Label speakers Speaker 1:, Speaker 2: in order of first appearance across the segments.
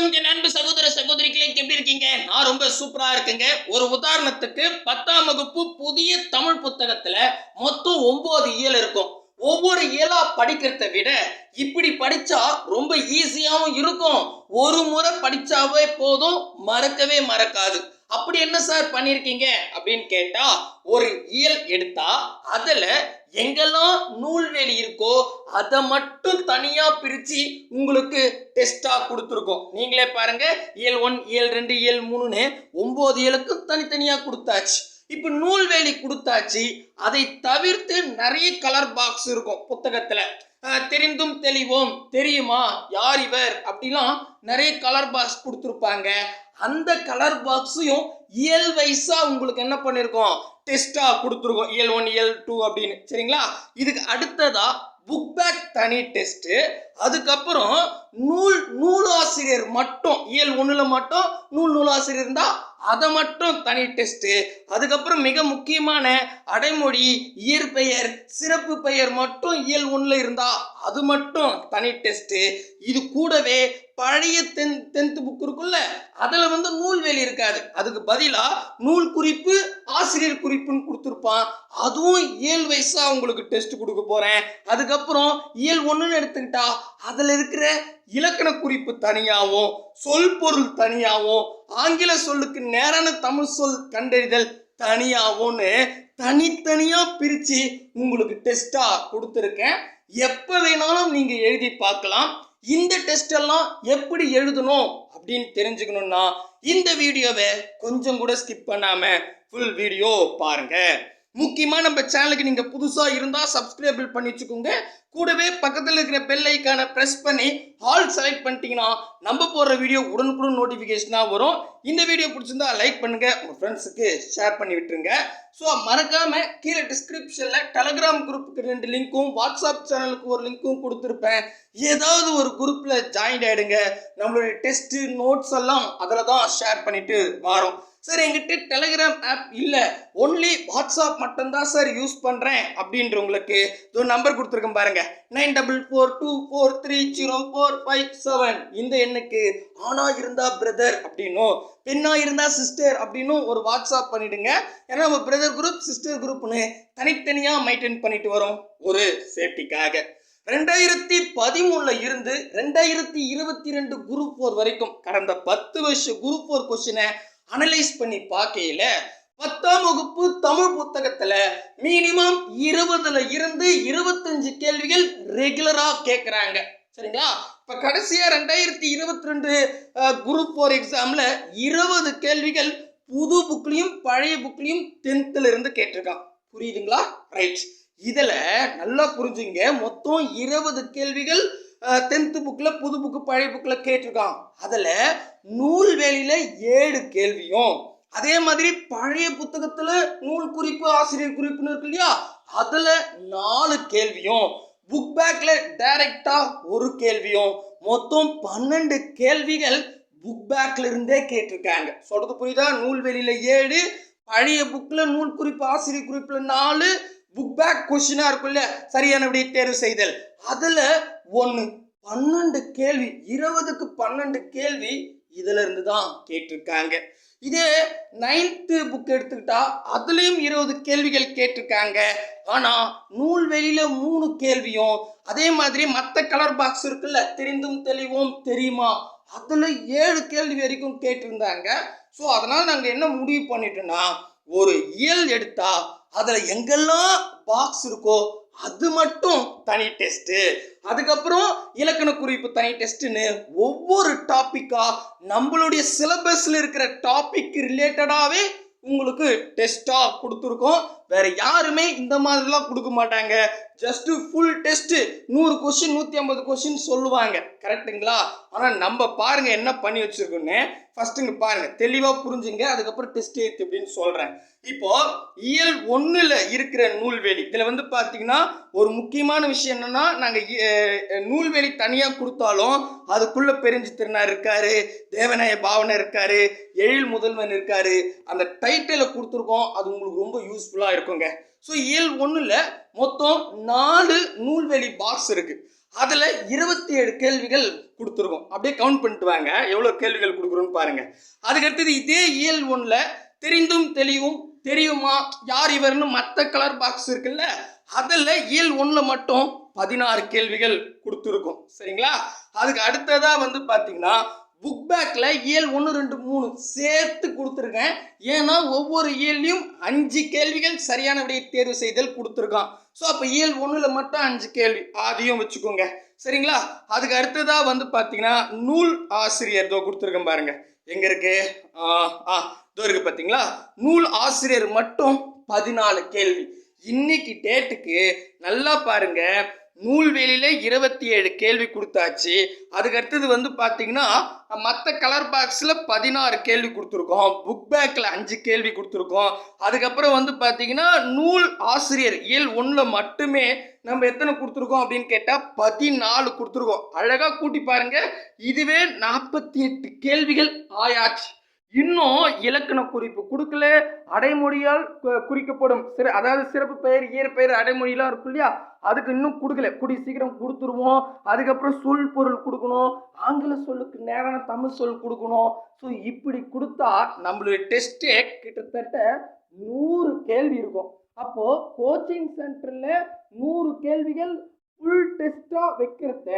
Speaker 1: என் அன்பு சகோதர சகோதரிகளே எப்படி இருக்கீங்க? நான் ரொம்ப சூப்பரா இருக்குங்க. ஒரு உதாரணத்துக்கு பத்தாம் வகுப்பு புதிய தமிழ் புத்தகத்துல மொத்தம் ஒன்பது இயல் இருக்கும். ஒவ்வொரு இயலா படிக்கிறத விட இப்படி படிச்சா ரொம்ப ஈஸியாகவும் இருக்கும். ஒரு முறை படிச்சாவே போதும் மறக்கவே மறக்காது. அப்படி என்ன சார் பண்ணியிருக்கீங்க அப்படின்னு கேட்டால் ஒரு இயல் எடுத்தா அதில் எங்கெல்லாம் நூல்வேலி இருக்கோ அதை மட்டும் தனியாக பிரித்து உங்களுக்கு டெஸ்ட்டாக கொடுத்துருக்கோம். நீங்களே பாருங்க இயல் ஒன் இயல் ரெண்டு இயல் மூணுன்னு ஒம்பது இயலுக்கும் தனித்தனியாக கொடுத்தாச்சு. இப்போ நூல்வேலி கொடுத்தாச்சு அதை தவிர்த்து நிறைய கலர் பாக்ஸ் இருக்கும் புத்தகத்தில். தெரிந்தும் தெளிவோம். தெரியுமா? யார் இவர்? அப்படிலாம் நிறைய கலர் பாக்ஸ் கொடுத்துருப்பாங்க. அந்த கலர் பாக்ஸையும் இயல் வைஸாக உங்களுக்கு என்ன பண்ணியிருக்கோம் டெஸ்ட்டாக கொடுத்துருக்கோம். இயல் ஒன் இயல் டூ அப்படின்னு. சரிங்களா? இதுக்கு அடுத்ததாக புக் பேக் தனி டெஸ்ட் அதுக்கப்புறம் நூல் நூலாசிரியர் மட்டும் இயல் ஒன்றில் மட்டும் நூல் நூலாசிரியர் இருந்தால் அதை மட்டும் தனி டெஸ்ட்டு அதுக்கப்புறம் மிக முக்கியமான அடைமொழி இயற்பெயர் சிறப்பு பெயர் மட்டும் இயல் ஒன்றில் இருந்தால் அது மட்டும் தனி டெஸ்ட்டு இது கூடவே பழைய டென் டென்த் புக் இருக்குல்ல அதில் வந்து நூல்வேலி இருக்காது. அதுக்கு பதிலாக நூல் குறிப்பு ஆசிரியர் குறிப்புன்னு கொடுத்துருப்பான். அதுவும் இயல் வயசாக உங்களுக்கு டெஸ்ட் கொடுக்க போகிறேன் அதுக்கப்புறம் இயல் ஒன்றுன்னு எடுத்துக்கிட்டா அதில் இருக்கிற இலக்கண குறிப்பு தனியாகவும் சொல் பொருள் தனியாகவும் ஆங்கில சொல்லுக்கு நேரான தமிழ் சொல் கண்டறிதல் தனியாகும்னு தனித்தனியாக பிரித்து உங்களுக்கு டெஸ்ட்டாக கொடுத்துருக்கேன். எப்போ வேணாலும் நீங்கள் எழுதி பார்க்கலாம். இந்த டெஸ்டெல்லாம் எப்படி எழுதணும் அப்படின்னு தெரிஞ்சுக்கணுன்னா இந்த வீடியோவை கொஞ்சம் கூட ஸ்கிப் பண்ணாமல் ஃபுல் வீடியோ பாருங்கள் முக்கியமாக நம்ம சேனலுக்கு நீங்கள் புதுசாக இருந்தால் சப்ஸ்கிரைபிள் பண்ணி வச்சுக்கோங்க. கூடவே பக்கத்தில் இருக்கிற பெல் ஐக்கானை ப்ரெஸ் பண்ணி ஆல் செலக்ட் பண்ணிட்டீங்கன்னா நம்ம போடுற வீடியோ உடனுக்குடன் நோட்டிஃபிகேஷனாக வரும். இந்த வீடியோ பிடிச்சிருந்தா லைக் பண்ணுங்க உங்கள் ஃப்ரெண்ட்ஸுக்கு ஷேர் பண்ணி விட்டுருங்க. ஸோ மறக்காமல் கீழே டிஸ்கிரிப்ஷனில் டெலகிராம் குரூப்புக்கு ரெண்டு லிங்க்கும் வாட்ஸ்அப் சேனலுக்கு ஒரு லிங்க்கும் கொடுத்துருப்பேன். ஏதாவது ஒரு குரூப்பில் ஜாயின் ஆகிடுங்க நம்மளுடைய டெஸ்ட்டு நோட்ஸ் எல்லாம் அதில் தான் ஷேர் பண்ணிவிட்டு வரோம். சார் எங்கிட்ட டெலகிராம் ஆப் இல்லை. ஒன்லி வாட்ஸ்அப் மட்டும்தான் சார் யூஸ் பண்ணுறேன் அப்படின்றவங்களுக்கு ஒரு நம்பர் கொடுத்துருக்கேன் பாருங்க. Nine double four two four three zero four five seven. இந்த எண்ணுக்கு ஆனா இருந்தா பிரதர் அப்படின்னும் பெண்ணா இருந்தா சிஸ்டர் அப்படின்னும் ஒரு வாட்ஸ்அப் பண்ணிடுங்க. ஏன்னா நம்ம பிரதர் குரூப் சிஸ்டர் குரூப்னு தனித்தனியாக மெயின்டைன் பண்ணிட்டு வரோம் ஒரு சேஃப்டிக்காக ரெண்டாயிரத்தி பதிமூணுல இருந்து ரெண்டாயிரத்தி இருபத்தி ரெண்டு குரூப் ஃபோர் வரைக்கும் கடந்த பத்து வருஷம் குரூப் ஃபோர் கொஸ்டினை அனலைஸ் பண்ணி பார்க்கையில பத்தாம் வகுப்பு தமிழ் புத்தகத்துல மினிமம் இருபதுல இருந்து இருபத்தஞ்சு கேள்விகள் ரெகுலரா கேட்குறாங்க சரிங்களா? இப்ப கடைசியா ரெண்டாயிரத்தி இருபத்தி ரெண்டு குரூப் ஃபோர் எக்ஸாம்ல இருபது கேள்விகள் புது புக்லையும் பழைய புக்லையும் டென்த்ல இருந்து கேட்டிருக்கான். புரியுதுங்களா? ரைட் இதுல நல்லா புரிஞ்சுங்க. மொத்தம் இருபது கேள்விகள் டென்த்து புக்கில் புது புக்கு பழைய புக்கில் கேட்டிருக்கான். அதில் நூல்வேலியில் ஏழு கேள்வியும் அதே மாதிரி பழைய புத்தகத்தில் நூல் குறிப்பு ஆசிரியர் குறிப்புன்னு இருக்கு இல்லையா? அதில் நாலு கேள்வியும் புக் பேக்கில் டைரக்டாக ஒரு கேள்வியும் மொத்தம் பன்னெண்டு கேள்விகள் புக் பேக்ல இருந்தே கேட்டிருக்காங்க. சொல்கிறது புரியுதா? நூல்வெளியில் ஏழு பழைய புக்கில் நூல் குறிப்பு ஆசிரியர் குறிப்பில் நாலு புக் பேக் கொஸ்டினாக இருக்குல்ல சரியானபடி தேர்வு செய்தல். அதில் ஒன்று பன்னெண்டு கேள்வி இருபதுக்கு பன்னெண்டு கேள்வி இதுல இருந்து தான் கேட்டிருக்காங்க. இதே நைன்த்து புக் எடுத்துக்கிட்டா அதுலேயும் இருபது கேள்விகள் கேட்டிருக்காங்க. ஆனால் நூல்வெளியில மூணு கேள்வியும் அதே மாதிரி மற்ற கலர் பாக்ஸ் இருக்குல்ல தெரிந்தும் தெளிவும் தெரியுமா? அதில் ஏழு கேள்வி வரைக்கும் கேட்டிருந்தாங்க. ஸோ அதனால் நாங்கள் என்ன முடிவு பண்ணிட்டோம்னா ஒரு இயல் எடுத்தா அதில் எங்கெல்லாம் பாக்ஸ் இருக்கோ அது மட்டும் தனி டெஸ்ட்டு அதுக்கப்புறம் இலக்கண குறிப்பு தனி டெஸ்ட்டுன்னு ஒவ்வொரு டாப்பிக்காக நம்மளுடைய சிலபஸில் இருக்கிற டாபிக் ரிலேட்டடாகவே உங்களுக்கு டெஸ்ட்டாக கொடுத்துருக்கோம். வேற யாருமே இந்த மாதிரிலாம் கொடுக்க மாட்டாங்க. ஜஸ்ட் ஃபுல் டெஸ்ட் நூறு கொஸ்டின் நூற்றி ஐம்பது கொஸ்டின் சொல்லுவாங்க. கரெக்ட்டுங்களா ஆனால் நம்ம பாருங்க என்ன பண்ணி வச்சிருக்கோன்னு ஃபர்ஸ்ட்டுங்க பாருங்க. தெளிவாக புரிஞ்சுங்க. அதுக்கப்புறம் டெஸ்ட் எடுத்து அப்படின்னு சொல்கிறேன் இப்போ இயல் ஒன்றில் இருக்கிற நூல்வேலி இதில் வந்து பார்த்தீங்கன்னா ஒரு முக்கியமான விஷயம் என்னன்னா நாங்கள் நூல்வேலி தனியாக கொடுத்தாலும் அதுக்குள்ள பெருஞ்சு திருநார் இருக்காரு தேவநாய பாவனை இருக்காரு எழில் முதல்வன் இருக்காரு. அந்த டைட்டிலை கொடுத்துருக்கோம். அது உங்களுக்கு ரொம்ப யூஸ்ஃபுல்லாக இருக்குங்க. ஸோ இயல் ஒன்றில் மொத்தம் நாலு நூல்வெளி பாக்ஸ் இருக்கு. அதில் இருபத்தி ஏழு கேள்விகள் கொடுத்துருக்கோம். அப்படியே கவுண்ட் பண்ணிட்டு வாங்க. எவ்வளோ கேள்விகள் கொடுக்குறோன்னு பாருங்க. அதுக்கடுத்தது இதே இயல் ஒன்றில் தெரிந்தும் தெளிவும் தெரியுமா யார் இவர்னு மற்ற கலர் பாக்ஸ் இருக்குல்ல அதில் இயல் ஒன்றில் மட்டும் பதினாறு கேள்விகள் கொடுத்துருக்கோம். சரிங்களா? அதுக்கு அடுத்ததாக வந்து பார்த்தீங்கன்னா புக் பேக்கில் இயல் ஒன்று ரெண்டு மூணு சேர்த்து கொடுத்துருக்கேன். ஏன்னா ஒவ்வொரு இயல்லையும் அஞ்சு கேள்விகள் சரியான விடையை தேர்வு செய்தல் கொடுத்துருக்கான். ஸோ அப்போ இயல் ஒன்றில் மட்டும் அஞ்சு கேள்வி அதையும் வச்சுக்கோங்க. சரிங்களா? அதுக்கு அடுத்ததாக வந்து பார்த்தீங்கன்னா நூல் ஆசிரியர் இதோ கொடுத்துருக்கேன் பாருங்க. எங்கே இருக்கு? ஆ ஆ இதோ இருக்கு பார்த்தீங்களா நூல் ஆசிரியர் மட்டும் பதினாலு கேள்வி. இன்னைக்கு டேட்டுக்கு நல்லா பாருங்க. நூல்வேலியில இருபத்தி ஏழு கேள்வி கொடுத்தாச்சு. அதுக்கு அடுத்தது வந்து பார்த்தீங்கன்னா மற்ற கலர் பாக்ஸில் பதினாறு கேள்வி கொடுத்துருக்கோம். புக் பேக்கில் அஞ்சு கேள்வி கொடுத்துருக்கோம். அதுக்கப்புறம் வந்து பார்த்தீங்கன்னா நூல் ஆசிரியர் இயல் ஒன்றில் மட்டுமே நம்ம எத்தனை கொடுத்துருக்கோம் அப்படின்னு கேட்டால் பதினாலு கொடுத்துருக்கோம். அழகாக கூட்டி பாருங்கள் இதுவே நாற்பத்தி எட்டு கேள்விகள் ஆயாச்சு. இன்னும் இலக்கண குறிப்பு கொடுக்கல. அடைமொழியால் குறிக்கப்படும் சிறு அதாவது சிறப்பு பெயர் இயற்பெயர் அடைமொழியெல்லாம் இருக்கும் இல்லையா? அதுக்கு இன்னும் கொடுக்கல. குடி சீக்கிரம் கொடுத்துருவோம். அதுக்கப்புறம் சொல் பொருள் கொடுக்கணும். ஆங்கில சொல்லுக்கு நேரான தமிழ் சொல் கொடுக்கணும். ஸோ இப்படி கொடுத்தா நம்மளுடைய டெஸ்ட்டே கிட்டத்தட்ட நூறு கேள்வி இருக்கும். அப்போது கோச்சிங் சென்டரில் நூறு கேள்விகள் ஃபுல் டெஸ்ட்டாக வைக்கிறத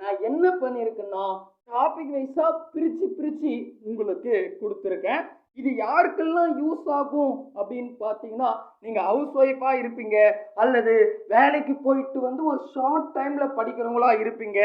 Speaker 1: நான் என்ன பண்ணியிருக்கேன்னா டாபிக் வைஸாக பிரிச்சு பிரித்து உங்களுக்கு கொடுத்துருக்கேன். இது யாருக்கெல்லாம் யூஸ் ஆகும் அப்படின்னு பார்த்தீங்கன்னா நீங்கள் ஹவுஸ் ஒய்ஃபாக இருப்பீங்க அல்லது வேலைக்கு போயிட்டு வந்து ஒரு ஷார்ட் டைமில் படிக்கிறவங்களா இருப்பீங்க.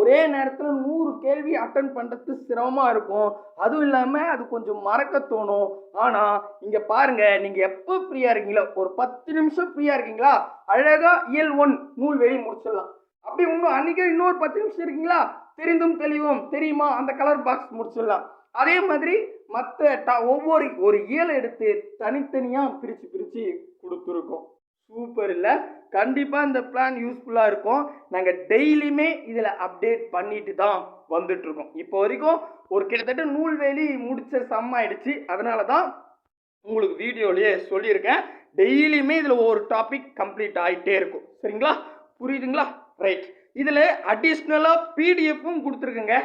Speaker 1: ஒரே நேரத்தில் நூறு கேள்வி அட்டன் பண்ணுறது சிரமமாக இருக்கும். அதுவும் இல்லாமல் அது கொஞ்சம் மறக்க தோணும். ஆனால் இங்கே பாருங்கள் நீங்கள் எப்போ ஃப்ரீயாக இருக்கீங்களோ ஒரு பத்து நிமிஷம் ஃப்ரீயாக இருக்கீங்களா? அழகாக இயல் ஒன் நூல் வெளி முடிச்சிடலாம். அப்படி இன்னும் அன்றைக்கே இன்னொரு பத்து நிமிஷம் இருக்கீங்களா? தெரிந்தும் தெளிவும். தெரியுமா? அந்த கலர் பாக்ஸ் முடிச்சிடலாம். அதே மாதிரி மற்ற ட ஒவ்வொரு ஒரு இயலை எடுத்து தனித்தனியாக பிரித்து பிரித்து கொடுத்துருக்கோம். சூப்பர் இல்லை. கண்டிப்பாக இந்த பிளான் யூஸ்ஃபுல்லாக இருக்கும். நாங்கள் டெய்லியுமே இதில் அப்டேட் பண்ணிட்டு தான் வந்துட்ருக்கோம் இப்போ வரைக்கும் ஒரு கிட்டத்தட்ட நூல்வேலி முடிச்ச சம் ஆயிடுச்சு. அதனால தான் உங்களுக்கு வீடியோலேயே சொல்லியிருக்கேன். டெய்லியுமே இதில் ஒரு டாபிக் கம்ப்ளீட் ஆகிட்டே இருக்கும். சரிங்களா? புரியுதுங்களா? ரைட் இதில் அடிஷ்னலாக பிடிஎஃப்பும் கொடுத்துருக்குங்க.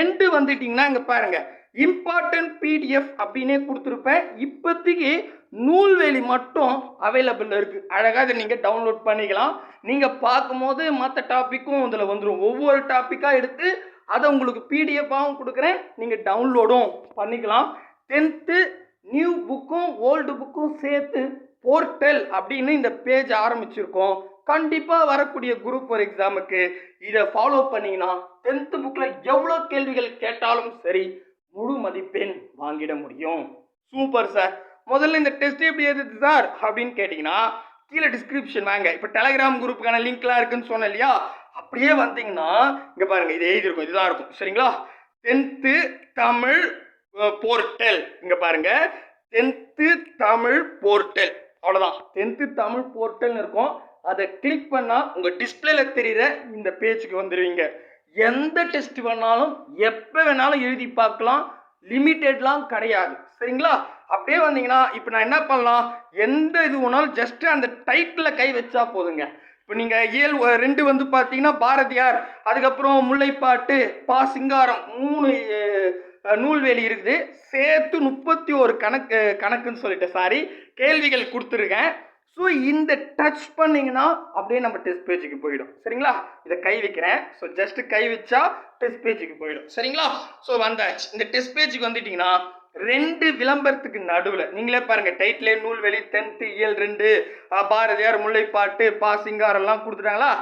Speaker 1: எண்டு வந்துட்டிங்கன்னா இங்கே பாருங்கள் இம்பார்ட்டன்ட் பிடிஎஃப் அப்படின்னே கொடுத்துருப்பேன். இப்போதைக்கு நூல்வேலி மட்டும் அவைலபிள் இருக்குது அழகாக இதை நீங்கள் டவுன்லோட் பண்ணிக்கலாம். நீங்கள் பார்க்கும்போது மற்ற டாப்பிக்கும் இதில் வந்துடும் ஒவ்வொரு டாப்பிக்காக எடுத்து அதை உங்களுக்கு பிடிஎஃபாகவும் கொடுக்குறேன். நீங்கள் டவுன்லோடும் பண்ணிக்கலாம். டென்த்து நியூ புக்கும் ஓல்டு புக்கும் சேர்த்து போர்ட்டல் அப்படின்னு இந்த பேஜ் ஆரம்பிச்சிருக்கோம். கண்டிப்பாக வரக்கூடிய குரூப் ஒரு எக்ஸாமுக்கு இதை ஃபாலோ பண்ணிங்கன்னா டென்த்து புக்கில் எவ்வளோ கேள்விகள் கேட்டாலும் சரி முழு மதிப்பெண் வாங்கிட முடியும். சூப்பர் சார் முதல்ல இந்த டெஸ்ட் எப்படி எழுதுது சார் அப்படின்னு கேட்டிங்கன்னா கீழே டிஸ்கிரிப்ஷன் வாங்க. இப்போ டெலகிராம் குரூப்புக்கான லிங்க்லாம் இருக்குன்னு சொன்னேன் இல்லையா? அப்படியே வந்தீங்கன்னா இங்கே பாருங்கள் இது எழுதியிருக்கும் இதுதான் இருக்கும். சரிங்களா? டென்த்து தமிழ் போர்ட்டல் இங்கே பாருங்க. டென்த்து தமிழ் போர்ட்டல் அவ்வளோதான் டென்த்து தமிழ் போர்ட்டல்னு இருக்கும். அதை கிளிக் பண்ணால் உங்கள் டிஸ்பிளேல தெரிகிற இந்த பேஜுக்கு வந்துடுவீங்க எந்த டெஸ்ட் வேணாலும் எப்போ வேணாலும் எழுதி பார்க்கலாம். லிமிட்டெட்லாம் கிடையாது. சரிங்களா? அப்படியே வந்தீங்கன்னா இப்போ நான் என்ன பண்ணலாம்? எந்த இது வேணாலும் ஜஸ்ட்டு அந்த டைட்டில் கை வச்சா போதுங்க. இப்போ நீங்கள் இயல் ஒ- ரெண்டு வந்து பார்த்தீங்கன்னா பாரதியார் அதுக்கப்புறம் முல்லைப்பாட்டு பா சிங்காரம் மூணு நூல்வேலி இருக்குது. சேர்த்து முப்பத்தி ஒரு கணக்கு கணக்குன்னு சொல்லிட்டேன் சாரி கேள்விகள் கொடுத்துருக்கேன். ஸோ இந்த டச் பண்ணீங்கன்னா அப்படியே நம்ம டெஸ்ட் பேஜுக்கு போயிடும். சரிங்களா? இதை கை வைக்கிறேன். ஸோ ஜஸ்ட் கை வச்சா டெஸ்ட் பேஜுக்கு போயிடும். சரிங்களா? ஸோ வந்தாச்சு. இந்த டெஸ்ட் பேஜுக்கு வந்துட்டீங்கன்னா ரெண்டு விளம்பரத்துக்கு நடுவில் நீங்களே பாருங்க டைட்டிலே நூல்வெளி டென்த்து இயல் ரெண்டு பாரதியார் முல்லைப்பாட்டு பா சிங்காரெல்லாம் கொடுத்துட்டாங்களா?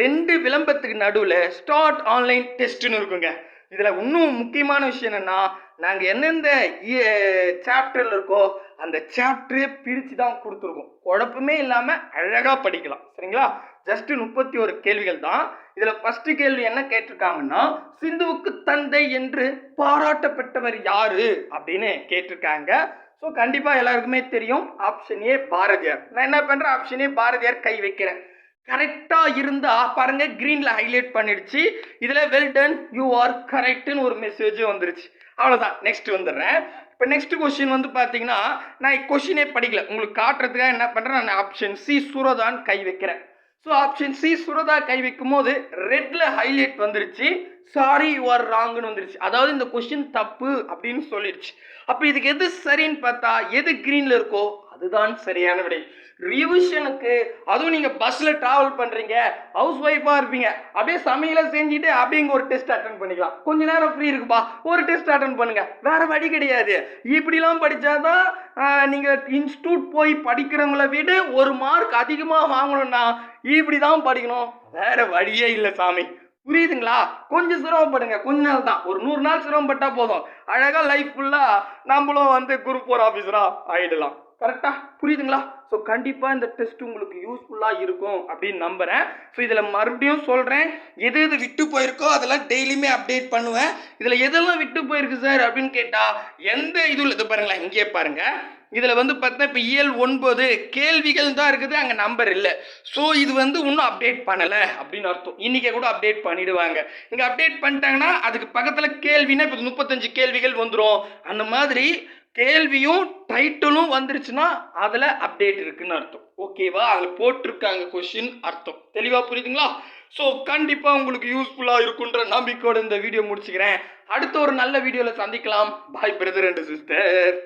Speaker 1: ரெண்டு விளம்பரத்துக்கு நடுவில் ஸ்டார்ட் ஆன்லைன் டெஸ்ட்னு இருக்குங்க. இதில் இன்னும் முக்கியமான விஷயம் என்னென்னா நாங்கள் எந்தெந்த சாப்டரில் இருக்கோ அந்த சாப்டரே பிரித்து தான் கொடுத்துருக்கோம். குழப்பமே இல்லாமல் அழகாக படிக்கலாம். சரிங்களா? ஜஸ்ட் முப்பத்தி ஒரு கேள்விகள் தான். இதில் ஃபஸ்ட்டு கேள்வி என்ன கேட்டிருக்காங்கன்னா சிந்துவுக்கு தந்தை என்று பாராட்டப்பட்டவர் யாரு? அப்படின்னு கேட்டிருக்காங்க. ஸோ கண்டிப்பாக எல்லாருக்குமே தெரியும். Option A Bharathiyar. நான் என்ன பண்ணுறேன் ஆப்ஷன் ஏ பாரதியார் கை வைக்கிறேன். கரெக்டாக இருந்தால் பாருங்க க்ரீனில் ஹைலைட் பண்ணிடுச்சு. இதில் வெல் டன் யூ ஆர் கரெக்டுன்னு ஒரு மெசேஜும் வந்துருச்சு. அவ்வளோதான் நெக்ஸ்ட் வந்துடுறேன். இப்போ நெக்ஸ்ட் கொஸ்டின் வந்து பார்த்தீங்கன்னா நான் கொஷினே படிக்கல. உங்களுக்கு காட்டுறதுக்காக என்ன பண்ணுறேன் நான் ஆப்ஷன் சி சுரதான் கை வைக்கிறேன்.
Speaker 2: ஸோ ஆப்ஷன் சி சுரதா கை வைக்கும் போது ரெட்டில் ஹைலைட் வந்துருச்சு. சாரி யூ ஆர் ராங்னு வந்துருச்சு. அதாவது இந்த கொஸ்டின் தப்பு அப்படின்னு சொல்லிடுச்சு அப்போ இதுக்கு எது சரின்னு பார்த்தா எது க்ரீனில் இருக்கோ அதுதான் சரியான விடை. ரிவிஷனுக்கு அதுவும் நீங்கள் பஸ்ஸில் ட்ராவல் பண்ணுறீங்க ஹவுஸ் ஒய்ஃபாக இருப்பீங்க. அப்படியே சமையலை செஞ்சுட்டு அப்படியே இங்கே ஒரு டெஸ்ட் அட்டன் பண்ணிக்கலாம். கொஞ்ச நேரம் ஃப்ரீ இருக்குப்பா ஒரு டெஸ்ட் அட்டன் பண்ணுங்கள் வேறு வழி கிடையாது. இப்படிலாம் படிச்சாதான் தான் நீங்கள் இன்ஸ்டியூட் போய் படிக்கிறவங்கள விட ஒரு மார்க் அதிகமாக வாங்கணும்னா இப்படி தான் படிக்கணும். வேறு வழியே இல்லை சாமி. புரியுதுங்களா? கொஞ்சம் சிரமப்படுங்க. கொஞ்ச நாள் தான். ஒரு நூறு நாள் சிரமப்பட்டால் போதும். அழகாக லைஃப் ஃபுல்லாக நம்மளும் வந்து குரூப் ஃபோர் ஆஃபீஸராக ஆயிடலாம். கரெக்டாக புரியுதுங்களா? ஸோ கண்டிப்பாக இந்த டெஸ்ட் உங்களுக்கு யூஸ்ஃபுல்லாக இருக்கும் அப்படின்னு நம்புகிறேன் ஸோ இதில் மறுபடியும் சொல்கிறேன் எது எது விட்டு போயிருக்கோ அதெல்லாம் டெய்லியுமே அப்டேட் பண்ணுவேன். இதில் எதெல்லாம் விட்டு போயிருக்கு சார் அப்படின்னு கேட்டால் எந்த இதுவும் இது பாருங்களேன் இங்கே பாருங்கள் இதில் வந்து பார்த்தா இப்போ இயல் ஒன்பது கேள்விகள் தான் இருக்குது அங்கே நம்பர் இல்லை. ஸோ இது வந்து இன்னும் அப்டேட் பண்ணலை அப்படின்னு அர்த்தம். இன்றைக்கே கூட அப்டேட் பண்ணிடுவாங்க. இங்கே அப்டேட் பண்ணிட்டாங்கன்னா அதுக்கு பக்கத்தில் கேள்வினா இப்போ முப்பத்தஞ்சு கேள்விகள் வந்துடும் அந்த மாதிரி கேள்வியும் டைட்டிலும் வந்துருச்சுன்னா அதில் அப்டேட் இருக்குன்னு அர்த்தம். ஓகேவா அதில் போட்டிருக்காங்க கொஷின் அர்த்தம். தெளிவாக புரியுதுங்களா? ஸோ கண்டிப்பாக உங்களுக்கு யூஸ்ஃபுல்லாக இருக்குன்ற நம்பிக்கையோட இந்த வீடியோ முடிச்சுக்கிறேன். அடுத்த ஒரு நல்ல வீடியோவில் சந்திக்கலாம். பாய் பிரதர் அண்ட் சிஸ்டர்